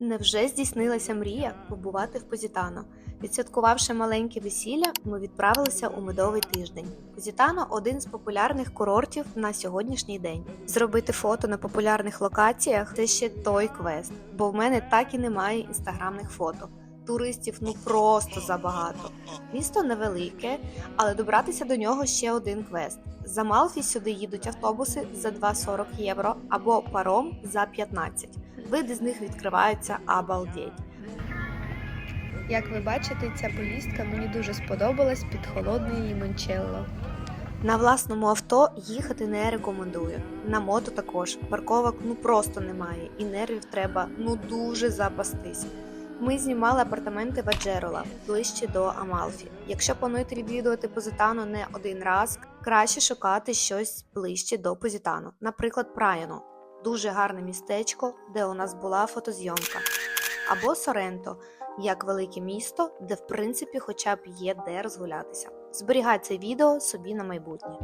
Невже здійснилася мрія побувати в Позітано? Відсвяткувавши маленьке весілля, ми відправилися у медовий тиждень. Позітано один з популярних курортів на сьогоднішній день. Зробити фото на популярних локаціях це ще той квест, бо в мене так і немає інстаграмних фото. Туристів ну просто забагато. Місто невелике, але добратися до нього ще один квест. За Малфі сюди їдуть автобуси за 2,40 євро або паром за 15. Види з них відкриваються обалдеть. Як ви бачите, ця поїздка мені дуже сподобалась під холодний лімончелло. На власному авто їхати не рекомендую. На мото також парковок ну просто немає, і нервів треба ну дуже запастись. Ми знімали апартаменти в Аджерола ближче до Амалфі. Якщо плануєте відвідувати Позитано не один раз, краще шукати щось ближче до Позитано, наприклад, Праяно. Дуже гарне містечко, де у нас була фотозйомка, або Соренто, як велике місто, де в принципі хоча б є де розгулятися. Зберігай це відео собі на майбутнє.